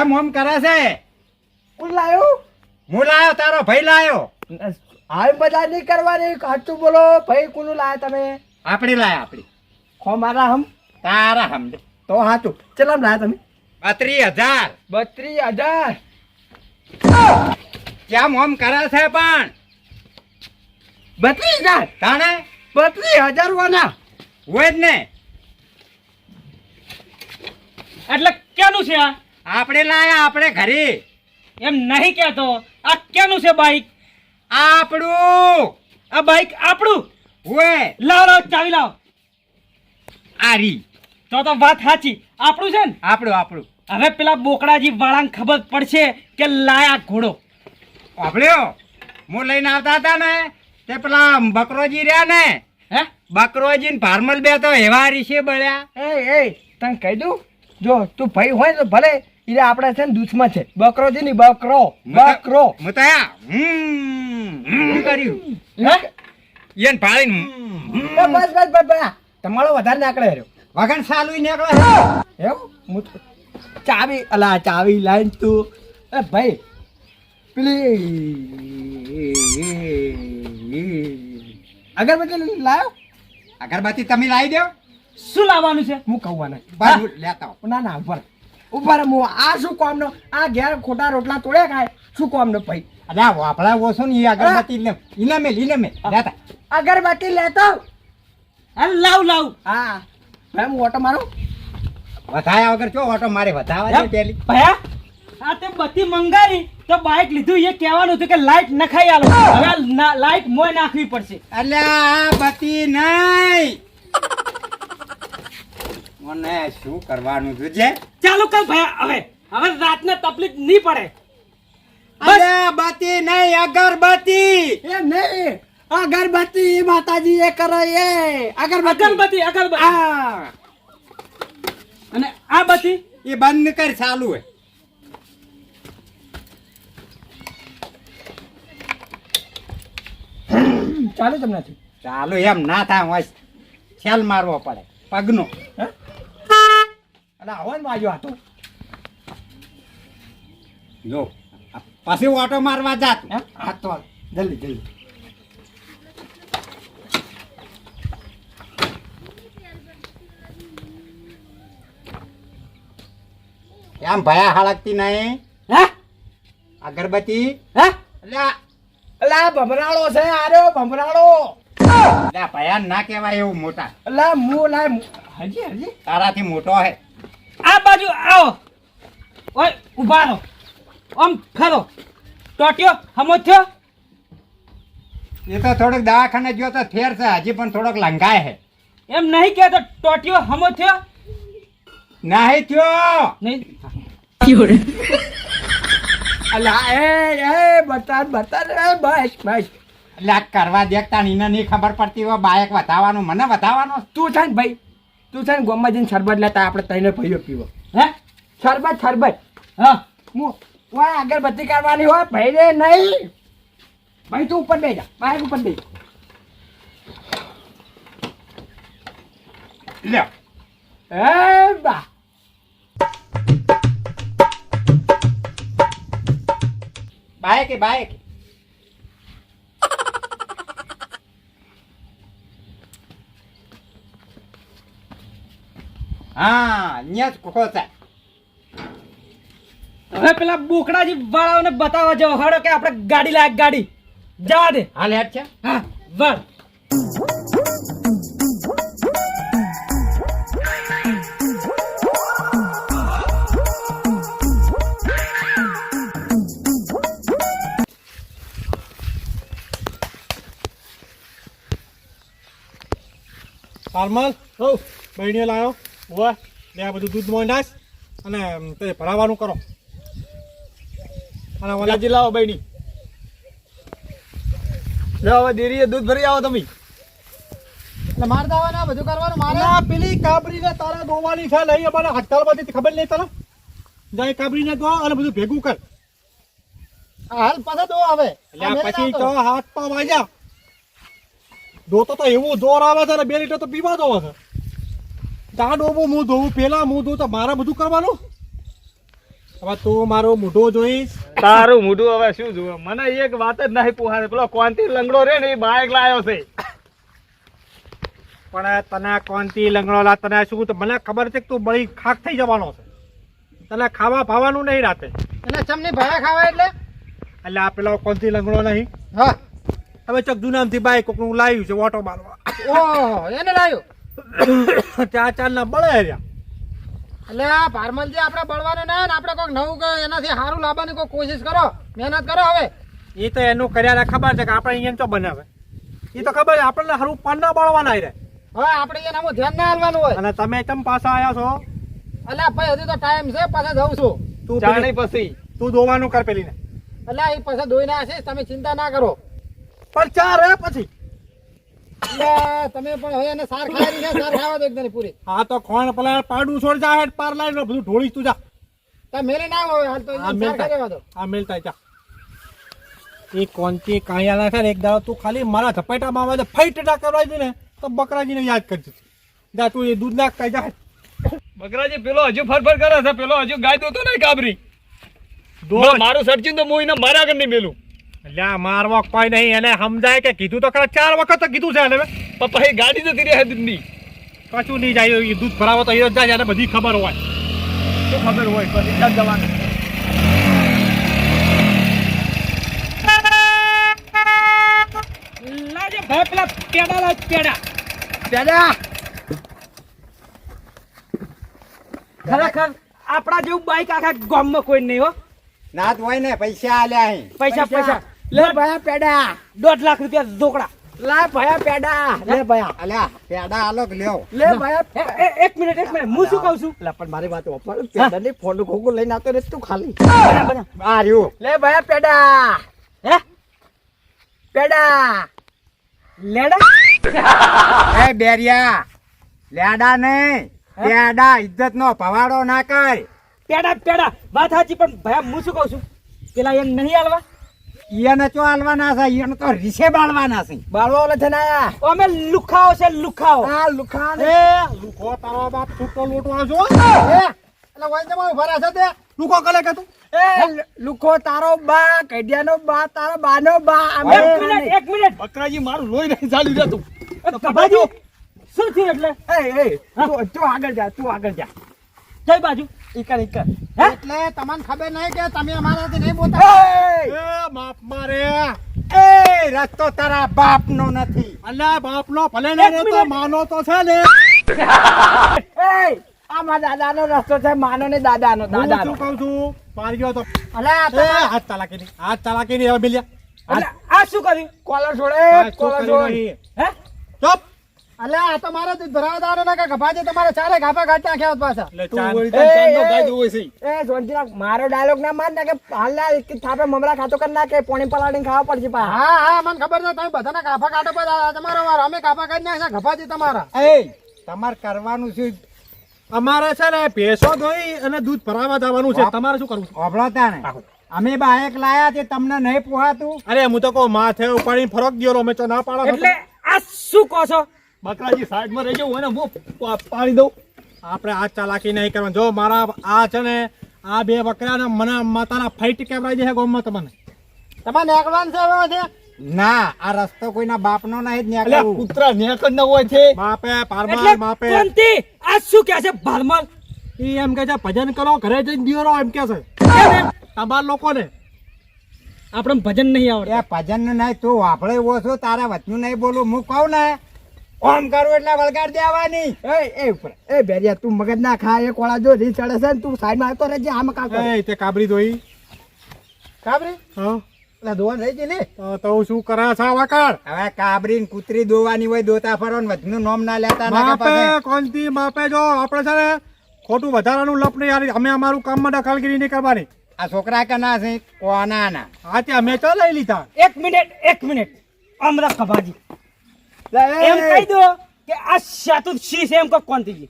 કેમ ઓમ કરે છે? કોણ લાયો? હું લાયો તારો ભાઈ લાયો. હાલ બધા નહીં કરવાની. સાચું બોલો ભાઈ કોનું લાયા તમે? આપણી લાયા આપણી. ખો મારા હમ. તારા હમ. તો સાચું ચલામ લાયા તમે? બત્રી હજાર. બત્રી હજાર. કેમ ઓમ કરે છે પણ? બત્રી હજાર? તાણે? બત્રી હજાર વાના. હોય જ ને. એટલે કેનું છે આ? આપણે લાયા આપણે ઘરે. એમ નહીં કહેતો. આ ક્યાંનું છે બાઈક આપણું. આ બાઈક આપણું? હોય લાવ લાવ ચાવી લાવ. આરી. તો તો વાત સાચી. આપણું છે ને? આપણું આપણું. હવે પેલા બોકડાજી વાળાને ખબર પડશે કે લાયા ઘોડો. આપણ્યો હું લઈને આવતા હતા ને તે પેલા બકરોજી રહ્યા ને. હે? બકરોજી ને ભારમલ બે તો એવા રીશે બળ્યા. એ એ તને કહી દઉં? જો તું ભાઈ હોય તો ભલે ઈ આપણે છે ને દુશ્મન છે. બકરો છે ને બકરો. બકરો. મતાયા? હમ કર્યું. હે? એને ભાળીને બસ બસ બસ બસ. તમારો વધારે નાકળે રહ્યો વગન સાલું નીકળે. એવું? હું ચાવી અલા ચાવી લાઈન તું. એ ભાઈ પેલી અગરબત્તી લાવ અગરબત્તી તમે લાવી દો શું લાવવાનું છે? હું કહું લેતા. ના ના ઉપર. ઉપર મો આ શું કોમનો આ ઘેર ખોટા રોટલા તોડે ખાય. શું કોમનો ભાઈ? અરે આ વાપડા ઓછો ને એ અગરબત્તી લે ઇને મેલ ઈને મેલ લેતા. અગરબત્તી લેતો? હા લાવ લાવ. હા. ભાઈ હું ઓટો મારો? વધાયા વગર ચો ઓટો મારે? વધાવા દે પેલી. ભયા આ તે બત્તી મંગાવી તો બાઈક લીધું. એ કહેવાનું હતું કે લાઈટ નખાઈ આલો. હવે લાઈટ મોય નાખવી પડશે. અલ્યા આ બત્તી નહીં. મને શું કરવાનું છે? ચાલુ કર ભયા હવે હવે રાતને તકલીફ નહીં પડે. અરે બત્તી નહીં અગરબત્તી. એ નહીં અગરબત્તી માતાજી એ કરે એ. અગરબત્તી. અગરબત્તી અગરબત્તી. અને આ બત્તી એ બંધ કર ચાલુ હે. ચાલુ તમને ચાલુ એમ ના થાય હોય છેલ મારવો પડે. પગનો. અલા આવો ને બાજુ આ જો પછી ઓટો મારવા જાત હે? તો જલ્દી જલ્દી. આમ ભયા હળકતી નહીં? હે? અગરબત્તી હે? લા ભમરાળો છે આર્યો ભમરાળો. લા ભયા ના કહેવાય એવું મોટા. અલા મુ લા હજી હજી. તારાથી મોટો હે. આ બાજુ આવો. ઓય ઊભા રહો. આમ ફરો. ટોટ્યો હમો થયો? એ તો થોડોક દવાખાને ગયો તો ફેર છે હજી પણ થોડોક લંઘાય હે એમ નહીં કહેતો ટોટ્યો હમો થયો? નહીં થયો. નહીં? અલા એ એ બતા બતા એ બસ બસ. એટલે કરવા દેખતા ને એને નહીં ખબર પડતી હોય બાયક વધાવવાનું મને વધાવવાનો તું છે ને ભાઈ તું છે ને ગોમાં જઈને શરબત લેતા આપણે તઈને ભાઈઓ પીવો. હે? શરબત શરબત. હા, હું વાય અગરબત્તી કરવાની હોય ભાઈ રે નહીં. ભાઈ, તું ઉપર બેજા બાઈક ઉપર બેજા લ્યો. એ બા. બાયક એ હા અહીંયા જ છે. હવે પેલા બોકડાજી વાળાઓને બતાવવા જાવ હડો કે આપણે ગાડી લાયક ગાડી. જવા દે. હાલ હેડ છે. હા વળ. પાલમલ ઓ બહેણીઓ લાવ્યો ઓવે ને આ બધું દૂધ મોઈ નાખ અને તે ભરાવાનું કરો. અને વલાજી લાવો બહેની લો હવે ડેરીએ દૂધ ભરી આવો તમે. એટલે માર ને બધું કરવાનું મારે? પેલી કાબરીને તારા ગોવાની છે લઈ મને હડતાલ બધી ખબર નહીં તને? જાય કાબરીને દો અને બધું ભેગું કર. હાલ પાછા દો આવે પછી તો હાથ વાગ્યા. દોતો તો એવું જોર આવે છે ને બે લીટર તો પીવા દો છે તા ડોબું હું ધોવું પેલા હું ધોવું તો મારે બધું કરવાનું? હવે તું મારો મોઢો જોઈશ. તારું મોઢું હવે શું જોવે? મને એક વાત જ નહીં પોહાય પેલો કોંતી લંગડો રે ને એ બાઈક લાયો છે. પણ તને કોંતી લંગડો લા તને શું તો મને ખબર છે કે તું બળી ખાક થઈ જવાનો છે. તને ખાવા ભાવાનું નહીં રાતે. એટલે ચમની ભાડા ખાવા એટલે? એટલે આ પેલો કોંતી લંગડો નહીં. હા. હવે ચક જુનામથી બાઈક કોકનું લાવ્યું છે ઓટો મારવા. ઓહો એને લાવ્યો? ચાર ચાર ના બળે રહ્યા. એટલે આ ભારમલજી આપણે બળવાનું ના ને આપણે કોઈક નવું એનાથી સારું લાવવાની કોઈ કોશિશ કરો. મહેનત કરો હવે. એ તો એનું કર્યા ખબર છે કે આપણે અહીંયા તો બનાવે. એ તો ખબર છે આપણને સારું પાનના બળવાના રે હવે આપણે એના ધ્યાન ના હાલવાનું હોય. અને તમે તમ પાછા આવ્યા છો? એટલે ભાઈ હજી તો ટાઈમ છે પાછા જઉં છું. તું જાણી પછી. તું ધોવાનું કર પેલીને. એટલે એ પાછા ધોઈને આશીષ તમે ચિંતા ના કરો. પણ ચા રે પછી. તમે પણ હવે એને સાર ખાવાની છે સાર ખાવા દો એકદમ પૂરી. હા તો ખોણ પેલા પાડું છોડ જા હેડ પાર લાઈન બધું ઢોળીશ તું જા. તા મેલે ના આવે હાલ તો આ સાર ખાઈ દો. આ મેલતા જા. એ છે ને એક દાડો તું ખાલી મારા ઝપેટા મારવા દે ફાઈટ ટા કરવા દે ને તો બકરાજીને યાદ કરજે. જા તું એ દૂધ ના કાંઈ જા બકરાજી પેલો હજુ ફરફર કરે છે પેલો હજુ ગાય દોતો નહીં કાબરી. મારું સર્ચિન તો હું એને મારા કર નહીં મેલું. લ્યા મારવા કોઈ નહીં એને સમજાય કે કીધું તો ખરા ચાર વખત તો કીધું છે એને પણ પછી ગાડી જતી રહે દૂધની કશું નહીં જાય એ દૂધ ભરાવો તો એ જ જાય એને બધી ખબર હોય. શું ખબર હોય? પછી ક્યાં જવાનું. લાજે ભાઈ પેલા પેડા લાજ પેડા. દાદા ખરેખર આપણા જેવું બાઈક આખા ગામમાં કોઈ નહીં હો. ના હોય ને પૈસા આલ્યા પૈસા પૈસા. લે ભયા પેડા. દોઢ લાખ રૂપિયા ઢોકળા. લા ભયા પેડા. લે ભયા. અલ્યા પેડા આલો કે લ્યો. લે ભયા એક મિનિટ એક મિનિટ. હું શું કહું છું? લે પણ મારી વાત ઓપર પેડા ને ફોન ખોગું લઈને આવતો રે તું ખાલી. આ રહ્યું. લે ભયા પેડા. હે? પેડા. લેડા? એ બેરિયા લેડા નહીં. પેડા ઇજ્જત નો ભવાડો ના કર. પેડા પેડા. વાત સાચી પણ ભયા હું શું કહું છું? પેલા એમ નહીં હાલવા? ઈયાને ચો આલવાના છે? ઈયાને તો રીસે બાળવાના છે. બાળવા ઓલે છે ને અમે લુખાઓ છે લુખાઓ. આ લુખા એ લુખો તારો બાપ છૂટો લૂંટવા જો એ. એટલે વઈ જમા ઊભા રહ્યા છે તે. લુખો કલે કે તું? એ લુખો તારો બા કડિયાનો બા તારો બાનો બા અમે એક મિનિટ એક મિનિટ. બકરાજી મારું લોહી નહીં ચાલી રહ્યો તું. કબાજી શું થયું એટલે? એ એ તું તું આગળ જા તું આગળ જા. કઈ બાજુ. ઈકર ઈકર એટલે તમને ખબર નહીં કે તમે અમારાથી નહીં બોલતા? એ બાપ મારે. એ રસ્તો તારા બાપ નો નથી અલ્યા બાપ નો ભલે ને તો માનો તો છે ને. એ આ મારા દાદાનો રસ્તો છે માનો ને દાદાનો દાદા શું કહું છું? મારી ગયો તો. અલા એ હાથ તલાકી ની હાથ તલાકી ની હવે મિલ્યા. આ શું કર્યું? કોલર છોડે કોલર છોકરી હે? ચૂપ. અલા આ તો મારે ધરાવદારો ના કે ગભાજી તમારે ચારે ગાફા કાઢતા નાખ્યા હોત પાછા. એ. છે. સોનજીરા મારો ડાયલોગ ના માર નાખે હાલના એક થાપે મમરા ખાતો કરી નાખે પોણી પલાળીને ખાવા પડશે પા હા હા મને ખબર છે તમે બધાના ગાફા કાઢો પર તમારો વાર. અમે ગાફા કાઢી નાખ્યા ગભાજી તમારા. એ તમારે કરવાનું છે અમારે છે ને ભેંસો ધોઈ અને દૂધ ભરાવા જવાનું છે. તમારે શું કરવું છે? ઓભળતા ને અમે બાયક લાયા તે તમને નહીં પોહાતું. અરે હું તો કહું માથે ઉપાડીને ફરક ગયો અમે તો ના પાડો. એટલે આ શું કહો છો? બકરાજી સાઈડમાં રહી જાઉં અને હું પા- પાડી દઉં. આપણે આ ચાલાકી નહીં કરવાની. જો મારા આ છે ને આ બે બકરાને મને માતાના ફાઈટ કેવડાવી દે છે ગોમમાં તમને? તમારે નીકળવાનું છે હવે ના આ રસ્તો કોઈના બાપનો નહીં જ અલ્યા કૂતરા નેકળ ન હોય છે. બાપે એટલે બાપે. કોનથી આ શું કહે છે? ઈ એમ કે છે ભજન કરો ઘરે જઈને દિયો એમ કે છે. તમારા લોકોને. આપણે ભજન નહીં આવડે ભજન નહીં તું વાપરે ઓછો તારા વચનું નહીં બોલું. હું કહું ને ઓમ કરું એટલે વળગાડ દેવાની. એ એ ઉપર. એ બેરિયા તું મગજ ના ખા એ કોળા જો રી ચડે છે ને તું સાઈડમાં આવતો રહેજે આમ કાકો એ તે કાબરી ધોઈ. કાબરી? હા. એટલે ધોવાનું રહી ગઈ ને? તો શું કરા છે આ હવે કાબરી ને કૂતરી દોવાની હોય દોતા ફરો ને વચનું નોમ ના લેતા માપે થી કોનથી માપે જો? આપણે છે ને ખોટું વધારાનું લપ નહીં યાર અમે અમારું કામમાં દખલગીરી નહીં કરવાની. આ છોકરા કે ના છે? કોના ના? આ તે અમે તો લઈ લીધા? એક મિનિટ એક મિનિટ. અમરા એ, એમ કહી દો કે આ શાતુર શ્રી છે એમ કો કોનથી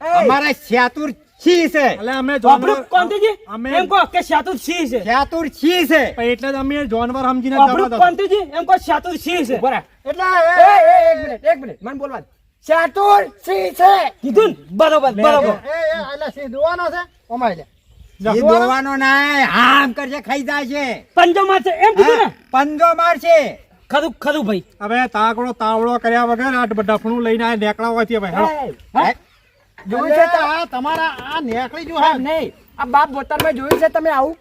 અમારા શ્યાતુર છી છે? એટલે અમે જાનવર કોંતીજી? અમે એમ કહો કે શાતુર સિંહ છે? ચાતુર છી? છે એટલે જ અમે જાનવર સમજીને જ જવા દો. કોંતીજી એમ કહો શાતુર સિંહ છે? બરાબર એટલે એ, એ, એક મિનિટ એક મિનિટ મને બોલવા દે. ચાતુર છે? કીધું? બરોબર બરોબર. એ એ એટલે સિંહ દોવાનો છે? ઓમાય લે. દોવાનો? ના હામ કરશે ખાઈ જાય છે. પંજોમાં છે એમ કીધું ને? હા, પંજો મારશે. ખરું ખરું ભાઈ. હવે તાકડો તાવડો કર્યા વગર આ ડફણું લઈને આ નેકળા હોય હેડો. હા? જોયું છે તો આ તમારા આ નેકળી જો હા? નહીં આ બાપ બોતરમાં જોયું છે તમે આવું?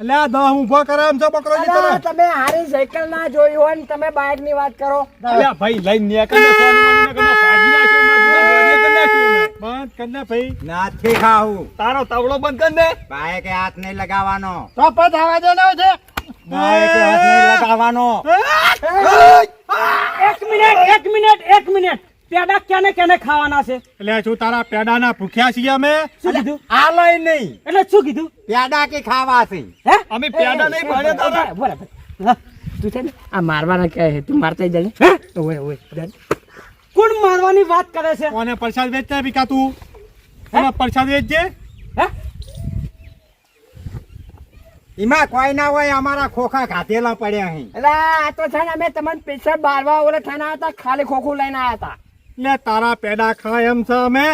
એટલે આ દહ ઊભો કરે એમ છો બકરોજી અલા, તમે? તમે હારી સાયકલ ના જોઈ હોય ને તમે બાઇકની વાત કરો. અલ્યા ભાઈ લઈને નીકળને ફોન મોનું ને કનો ભાગી નાખ્યો, મારા જૂના દોરીએ કરી નાખ્યું બંધ કર ને ભાઈ. નાથી ખાવું. તારો તવડો બંધ કર દે ભાઈ કે હાથ નહીં લગાવવાનો. તો પદ આવા દેનો છે. ભાઈ લગાવવાનો. એક મિનિટ એક મિનિટ એક મિનિટ. પેડા કેને કેને ખાવાના છે? એટલે શું તારા પેડાના ભૂખ્યા છીએ અમે. શું કીધું? આલોય નહીં. એટલે શું કીધું? પેડા કે ખાવા છે? હે? અમે પેડા નહીં બરાબર. તું છે ને આ મારવાના કહે તું મારતા જાય હે? ઓય ઓય કોણ મારવાની વાત કરે છે? કોને પ્રસાદ વેચતા ભીકા તું? કોને પ્રસાદ વેચજે? હે? એમાં કોઈ ના હોય અમારા ખોખા ઘાતેલા પડ્યા અહીં એટલે આ તો છે ને અમે તમને પૈસા બારવા ઓલે થઈને હતા ખાલી ખોખું લઈને આવ્યા હતા. એટલે તારા પેડા ખા એમ છે અમે?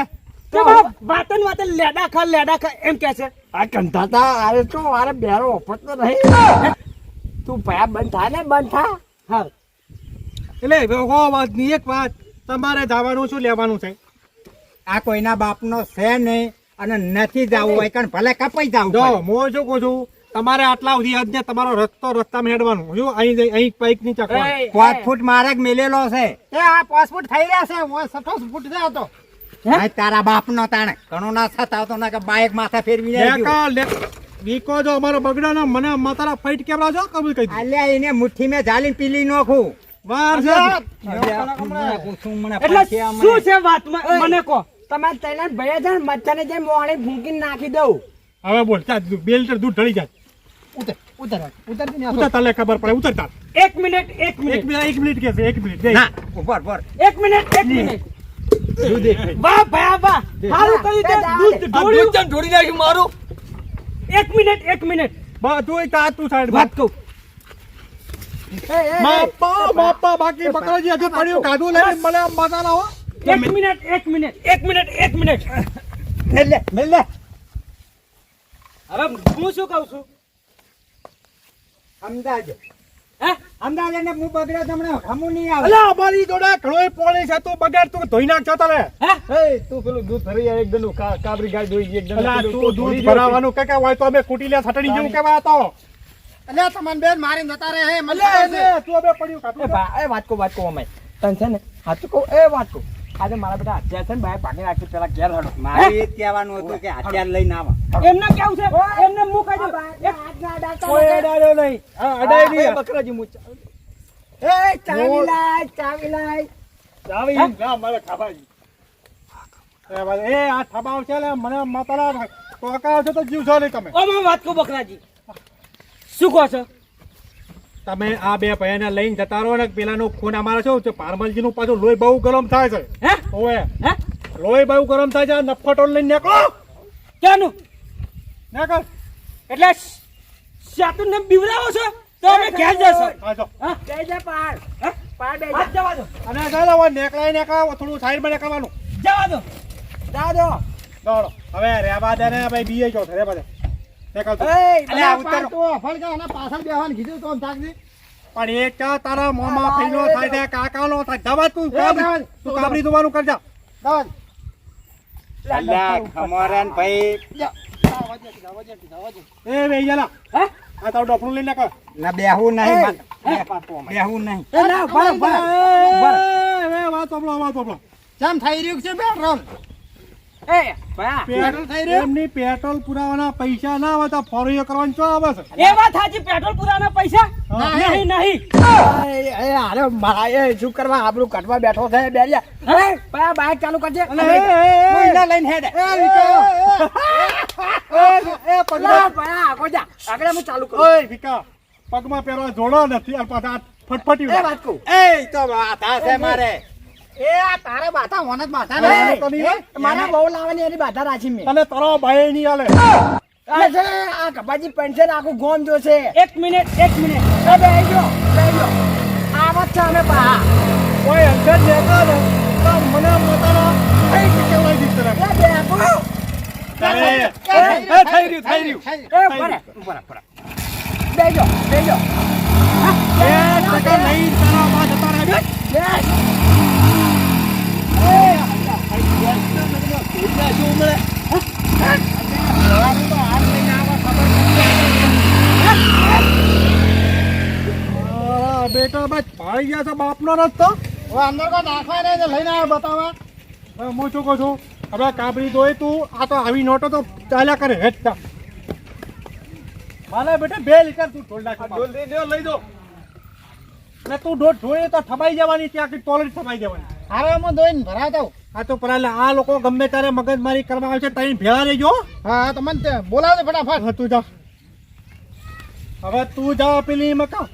વાતન વાતન લેડા ખા લેડા ખા એમ કે છે. આ કંધાતા આરે તો મારે બેરો તો નહીં તું ભયા બંધ થા ને બંધ થા. હા. એટલે હો વાતની એક વાત તમારે જવાનું શું લેવાનું છે? આ કોઈના બાપનો છે નહીં અને નથી જવું હોય કારણ ભલે કપાઈ જાવ જો મો હું શું કહું છું? તમારે આટલા સુધી હદ ને તમારો રસ્તો રસ્તા હેડવાનું. જો અહીં જઈ- અહીં પાઇકની ચકવાનું પાંચ ફૂટ માર્ગ મેલેલો છે. એ આ પાસપોર્ટ થઈ રહ્યા છે. હું સઠો ફૂટ થયો હતો તારા બાપ તારા બાપનો તાણે. ઘણો ના થતા હતો ના કે બાઈક માથે ફેરવી જાય વીકો જો અમારો બગડો ને મને માતારા ફાઈટ કેવડા છો કબૂલ કહી અલ્યા એને મુઠ્ઠી મેં ઝાલીને પીલી નોખું. વાર છે. એટલે શું છે વાત મને કહો. તમારે તૈના ભયા ને મચ્છાને જે મોણી ફૂંકીને નાખી દઉં. હવે બોલ ચાલ બેલ્ટર દૂધ ઢળી જાય ઉતર ઉતર ઉતરતી ઉતર તાલે ખબર પડે ઉતર તાર એક મિનિટ. એક મિનિટ એક મિનિટ કે છે એક મિનિટ. ના. ઉપર ઉપર એક મિનિટ એક મિનિટ. વાહ ભયા વાહ. સારું કર્યું તે દૂધ ઢોળ્યું. ઢોળી નાખ્યું મારું? એક મિનિટ એક મિનિટ. બધું તાર તું સાઈડ વાત કહું. માપા માપા બાકી બકરાજી હજુ પડ્યું કાઢું લઈને મને મસાલા હો. એક મિનિટ એક મિનિટ એક મિનિટ એક મિનિટ. મેલ લે હવે હું શું કહું છું? અમદાજ હે? અમદાજ ને હું બગડ્યા તમને હમું નહીં આવે. અલા અમારી જોડે ઘણોય પોણી છે. તું બગાડ તું ધોઈ નાખજો તમે હે? તું પેલું દૂધ ભરી યાર એકદમ કાબરી ગાય એકદમ અલા તું દૂધ ભરાવાનું કે કે હોય તો અમે કુટીલે સટડી જેવું કેવા હતો એટલે તમને બેન મારી જતા રે હે અલ્યા તું હવે પડ્યું એ વાત કો વાત કો અમાય તને છે ને હાચું કહું એ વાત કો આજે મારા બેટા હથિયાર છે ને ભાઈ પાકી રાખી પેલા ઘેર હડો. મારે એ કહેવાનું હતું કે હથિયાર લઈને આવો. એમને કેવું છે? એમને મુકાઈ દો કોઈ અડાડ્યો નહીં. હા અડાય નહીં. બકરાજી મૂછ એ ચાવી લાય ચાવી લાય. ચાવી? ના મારે ખાવાજી એ આ થબાવ છે લે મને માતાલા ટોકા છો તો જીવ છો નહીં તમે. ઓમાં વાત કો બકરાજી. શું કહો છો? તમે આ બે ભાઈને લઈને જતા રહો ને પેલાનું ખૂન અમારે શું છે? પારમલજી નું પાછું લોહી બહુ ગરમ થાય છે. હે? ઓએ હે? લોહી બહુ ગરમ થાય છે આ નફટો લઈને નીકળો. ક્યાંનું? નીકળ. એટલે સાતું ને બીવરાવો છો? તો અમે ઘેર જશો. આ જો. હા? જય જય પાર પાર બે હાથ જવા દો. અને ચાલો નેકળાય નેકળા થોડું સાઈડમાં નીકળવાનું. જવા દો. જા દો દોડો. હવે રેવા દે ને ભાઈ બીએ જો રેવા દે પાછળ બેહવાનું કીધું તો થાકજી પણ એ ચા તારા મોમાં થઈનો થાય છે કાકાનો થાય જવા તું તું કાબરી દુવાનું કરજા દાવા અલ્યા ખમોરન ભાઈ એ બે હે આ તારું ડફણું લઈને નીકળ ના બેહવું નહીં. બેહવું નહીં એ ના ભર ભર એ વાત સાંભળો વાત સાંભળો કેમ થઈ રહ્યું છે પેટ્રોલ એ પેટ્રોલ થઈ રહ્યું? એમની પેટ્રોલ પુરાવાના પૈસા ના આવે તો ફોરીઓ કરવાની ચો આવે છે? એ વાત સાચી પેટ્રોલ પુરાવાના પૈસા? નહીં નહીં એ અરે મારા એ શું કરવા? આપણું કટવા બેઠો છે બેરિયા. એ ભયા બાઈક ચાલુ કરજે. એના લઈને હેડે. એ પગલા ભયા આગળ જા. આગળ હું ચાલુ કરું. ઓય ભીકા પગમાં પહેરવા જોડો નથી અને પાછા ફટફટી વાત કહું. એ તો વાત આ છે મારે. એ આ તારે બાથા એ, નહીં. મારા બહુ લાવવાની એની બાધા રાખી મેં. તને તારો ભાઈ નહીં આલે. આ કપાજી પેન્શન આખું ગોમ જોશે એક મિનિટ એક મિનિટ. એ બેહજો બેહજો આવત છે અમે પા કોઈ અંકલ દેખા ને તો મને કેવાય બેહો. તારે થઈ રહ્યું થઈ રહ્યું એ ટકા નહીં તારા બે બેસ આ બેટા બસ ભાઈ ગયા છે બાપનો રસ્તો? હવે અંદર કો નાખવા નહીં લઈને આવે બતાવવા. હું શું કહું છું? હવે કાબરી દોય તું આ તો આવી નોટો તો ચાલ્યા કરે હેઠતા મારે બેટા બે લીટર તું ઢોલ નાખ લઈ દો અને તું ઢોળ ઢોળે તો થબાઈ જવાની ત્યાં આખી ટોલરી થબાઈ જવાની. હારે હું દોઈને ભરાવતા આવું. આ તો પરાલે આ લોકો ગમે ત્યારે મગજમારી કરવા આવે છે તઈ ભેળા રહેજો. હા હા તો તે બોલાવજો ફટાફટ. તું જા હવે તું જા પેલી મકા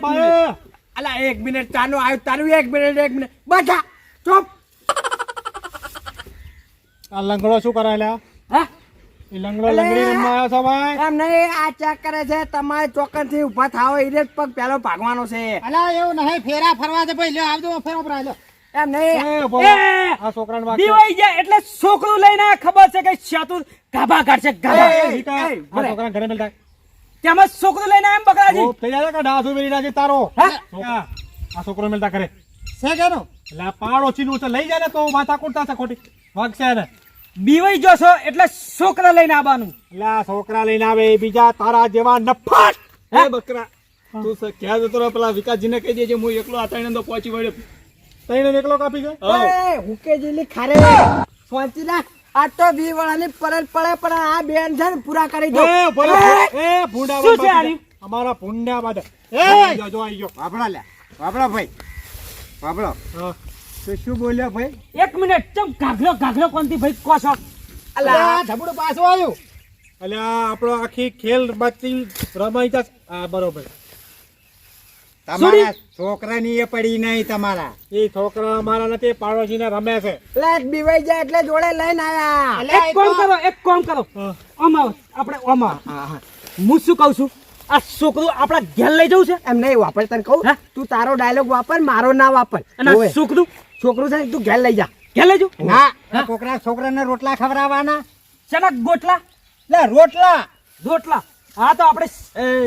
એક મિનિટ. અલા એક મિનિટ તાનું આવ્યું તારું એક મિનિટ એક મિનિટ. બધા ચૂપ. આ લંગડો શું કરાયેલા? હા? એ લંગડો લંગડી રમવા આવ્યો છો ભાઈ? એમ નહીં આ ચેક કરે છે તમારે ચોક્કસથી ઊભા થાવ એ જ પગ પેલો ભાગવાનો છે. અલા એવું નહીં ફેરા ફરવા દે ભાઈ લ્યો આવજો ફેરો ભરાય લ્યો. એમ નહીં! આ છોકરાને વાંકે. દીવાઈ જાય એટલે છોકરું લઈને ખબર છે કે શાતુર ગાભા કાઢશે ગાભા. એ, એ, વિકા, એ, તેમાં છોકરો લઈને આમ બકરાજી. જાય કે ડાસ ઉભેરી નાખી તારો. હા? આ છોકરો મેલતા કરે સે કેનો એટલે આ પાડો ચીનું છે લઈ જાય ને તો માથા કુટતા છે ખોટી. વાગશે ને બીવાઈ જોશો એટલે છોકરા લઈને આવવાનું. એટલે આ છોકરા લઈને આવે બીજા તારા જેવા નફાટ. હે? બકરા તું સ- ક્યાં જતો પેલા વિકાસજીને કહી દેજે હું એકલો આતાઈને તો પહોંચી વળ્યો. તઈને એકલો કાપી ગયો એ, હુકે જેલી ખારે. પહોંચી રાખ. આ તો વી વાળાની પરત પડે પણ આ બેન છે ને પૂરા કરી દો. એ ભલે એ! ભૂંડા શું છે આની અમારા ભૂંડા બાદ એ! જો આઈ ગયો વાપડા લે. વાપડા ભાઈ. વાપડો હા. તો શું બોલ્યા ભાઈ? એક મિનિટ ચમ ગાગલો ગાગલો કોનથી ભાઈ કો છો? અલા! ધબડું પાછું આવ્યો. એટલે આ આપણો આખી ખેલ બાકી રમાઈ જશે. આ બરોબર. તમારા છોકરાની એ પડી નહીં તમારા. એ છોકરા અમારા નથી પાડોશીને રમે છે. એટલે બીવાઈ જાય એટલે જોડે લઈને આયા. એક કામ કરો એક કામ કરો. હા. આપણે આમ. હું શું કહું છું? આ છોકરું આપણા ઘેર લઈ જવું છે? એમ નહીં વાપર તને કહું? તું તારો ડાયલોગ વાપર મારો ના વાપર. અને છોકરું? છોકરું છે તું ઘેર લઈ જા. ઘેર લઈ જવું? ના છોકરા છોકરાને રોટલા ખવડાવવાના. ચલા ગોટલા લે રોટલા. રોટલા? હા તો આપણે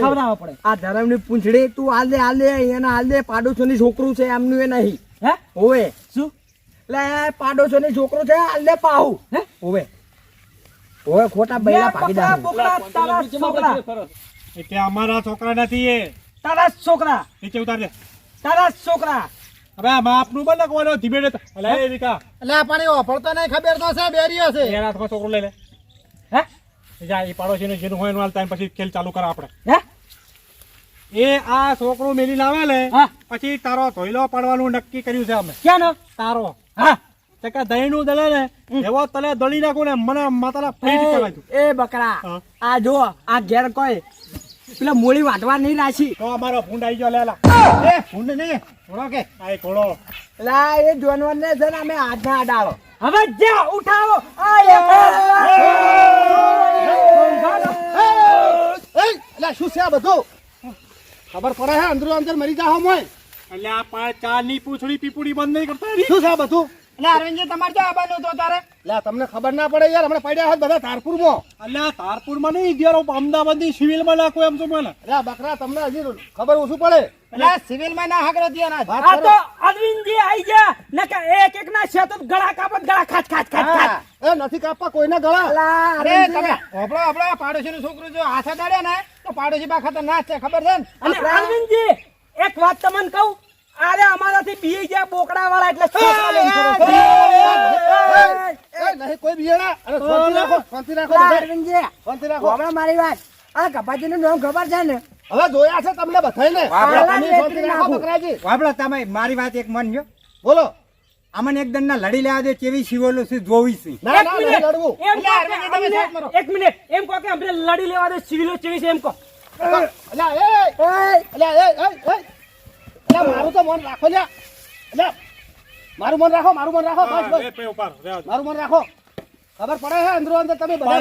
ખવડાવવા પડે. આ ધરમની પૂંછડી તું હાલ દે હાલ દે એને હાલ દે પાડોશોની છોકરું છે એમનું એ નહીં. હે? હોવે શું? એટલે પાડોશોની છોકરું છે હાલ દે પાહુ. હે? હોવે હોવે ખોટા બૈરા ભાગી તારા છોકરા. એટલે અમારા છોકરા નથી એ. તારા છોકરા. નીચે ઉતારજે તારા છોકરા. હવે બાપનું બને કોનો ધીમે એટલે આ પાણી વાપરતો નહીં ખબર તો છે બેરીઓ છે. એના હાથમાં છોકરો લઈ લે. હે? જા એ પાડોશીને જેનું હોય એનું હાલ પછી ખેલ ચાલુ કરા આપણે. એ આ છોકરો મેલી લાવે લે પછી તારો ધોઈલો પાડવાનું નક્કી કર્યું છે અમે. ક્યાં તારો. હા. તે કે દહીંનું દળે ને એવો તલે દળી નાખું ને મને માતાના એ બકરા આ જો આ ઘેર કોઈ પેલા મૂળી વાટવા નહીં રાખી તો અમારો ફૂંડ આવી ગયો લેલા એ ફૂંડ નહીં થોડો કે. આ ઘોડો એ જોનવર ને છે ને અમે હાથના અડાડો હવે જા ઉઠાવો એટલે શું છે આ બધું? ખબર પડે હે અંદરો અંદર મરી જાઓ મોય એટલે આ પાંચ ચારની પૂછડી પીપુડી બંધ નહીં કરતા શું છે આ બધું? એટલે અરવિંદજી તમારે ક્યાં આવવાનું હતું તારે તમને ખબર ના પડે યાર હમણાં પડ્યા હોત બધા ધારપુરમાં. એટલે આ તારપુરમાં નહીં ગયો અમદાવાદની સિવિલમાં નાખો એમ તો મને. એટલે બકરા તમને હજી ખબર ઓછું પડે. એટલે સિવિલમાં ના હાકરો ત્યાં વાત આ તો અરવિંદજી આઈ જા નકા એક એક ના છે તો ગળા કાપત ગળા ખાચ ખાચ ખાચ ખાચ એ નથી કાપવા કોઈના ગળા. અરે તમે પાડોશી નું છોકરું જો હાથે દાડે ને તો પાડોશી બા ખતરનાક છે ખબર છે ને? અને અરવિંદજી એક વાત તમને કહું અરે અમારાથી બી ગયા બોકડા વાળા એટલે નહીં કોઈ રાખો રાખો રાખો. મારી વાત. આ ગપાજીનું નામ ખબર છે ને? હવે જોયા છે તમને બકરાજી. વાપડો તમે મારી વાત એક માનજો બોલો. અમને એક દંડના લડી લેવા દે કેવી શિવોલું છે જોવી છે? એક મિનિટ, એમ કહો કે. અમને- લડી લેવા દે શિવલો ચેવી છે એમ કહો. અલ્યા, એ, અલ્યા, એ, એ. મારું તો મન રાખો લે. અલ્યા, મારું મન રાખો મારું મન રાખો બસ બસ. મારું મન રાખો. ખબર પડે હે અંદરો અંદર તમે બધા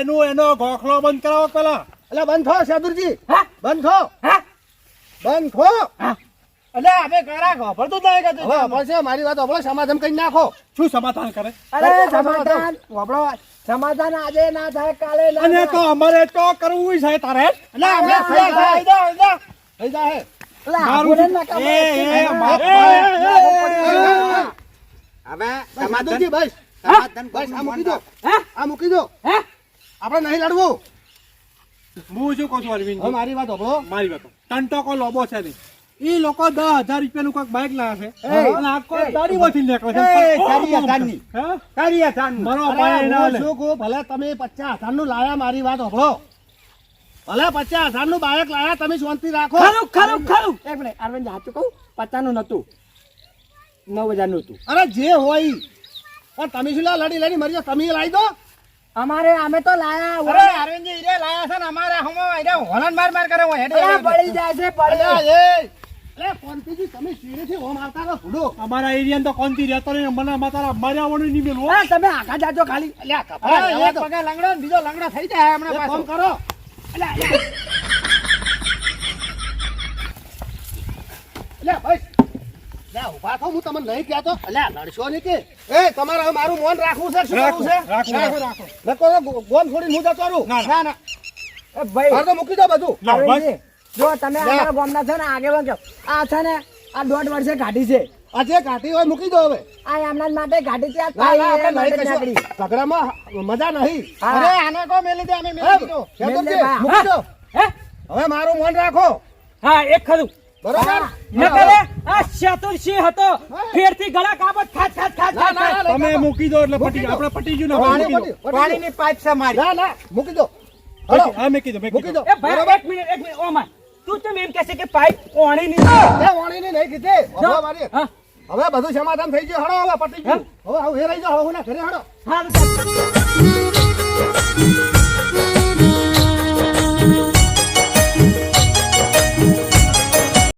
એનો એનો ગોખલો બંધ કરાવો પેલા? એટલે બંધ થો સાદુરજી બંધ થો. બંધ થો. અલ્યા હવે કરા જ નહીં કે હવે ખબર મારી વાત હવે સમાધાન કરી નાખો. શું સમાધાન કરે? અરે સમાધાન હોભળો સમાધાન આજે ના થાય કાલે ના અને તો અમારે તો કરવું છે તારે. એટલે અમે થઈ જાય, થઈ જાય, થઈ જાય. થઈ જાય. પેલા મારું આભુડન ના કામ એ, એ, આવે. મારું- એ, એ, એ, હવે શેદુરજી, બસ સમાધાન બસ આ મૂકી દો. હા? આ મૂકી દો. હા? આપણે નહીં લડવું. હું શું કહું છું અરવિંદ મારી વાત હોભળો મારી વાત ટંટો કોઈ લોબો છે નહીં. એ લોકો દસ હજાર રૂપિયાનું કોઈક બાઇક લાવે છે. ના ભલે તમે પચાસ હજારનું લાયા મારી વાત હોભળો ભલે પચાસ હજારનું લાયા તમે શાંતિ રાખો. ખરું ખરું ખરું. એક મિનિટ અરવિંદ સાચું કહું? પચાસનું નતું નવ હજારનું હતું. અરે જે હોય. પણ તમે શું લડી લડી મરી તમે લાવી દો. અમારે અમે તો લાયા અરે અરવિંદજી ઈરે લાયા છે ને અમારે હમો ઈરે હોલન માર માર કરે હોય હેડે પડી જાય છે અલ્યા, પડી એ. અરે કોંતીજી તમે સીધેથી ઓમ આવતા રહો ભૂડો અમારા એરિયા તો કોનથી રહેતો નહીં મને અમારા મર્યા વણું નહીં મેલું તમે આખા જાજો ખાલી. અલ્યા કપા એક પગે લંગડો બીજો લંગડો થઈ જાય હમણાં કામ કરો. અલ્યા, અલ્યા. અલ્યા, બસ. અલ્યા, ઊભા થો, હું તમને નહીં કહેતો. અલ્યા, લડશો નહીં કે? એ, તમારે હવે મારું મૌન રાખવું છે, શું કરવું છે? રાખો, રાખો. નકો ગોમ છોડીને હું જતો રહું. ના, ના, ના. એ ભાઈ તો મૂકી દો બધું. જો તમે અમારા ગામના છો ને આગેવાન છો આ છે ને આ દોઢ વર્ષે ગાડી છે. આ જે કાઢી હોય મૂકી દો હવે. આ એમના જ માટે ગાડી છે જ. ઝઘડામાં મજા નહીં. અરે આને કો મેલી દે અમે મેલી દે, હા. મૂકી દો. હે? હવે મારું મન રાખો. હા એક ખરું. બરોબર? નકલે આ ચતુર્સિંહ હતો. ફેરથી ગળા કાપત ખાત ખાત ખાત તમે મૂકી દો એટલે પટી આપણે પટી ગયું ને પાણીની પાઇપ છે મારી. ના ના મૂકી દો. હલો. હા મૂકી દો મૂકી દો. એ ભાઈ એક મિનિટ એક મિનિટ ઓમાં. તું કેમ એમ કહેશે કે પાઇપ ઓણી ની એ વાણીને નહીં કીધી. હવે મારી હા. હવે બધું સમાધાન થઈ ગયું. હડો હવે પટી ગયું. હવે હવે રહી જાઓ હવે હું ના ઘરે હડો. હારું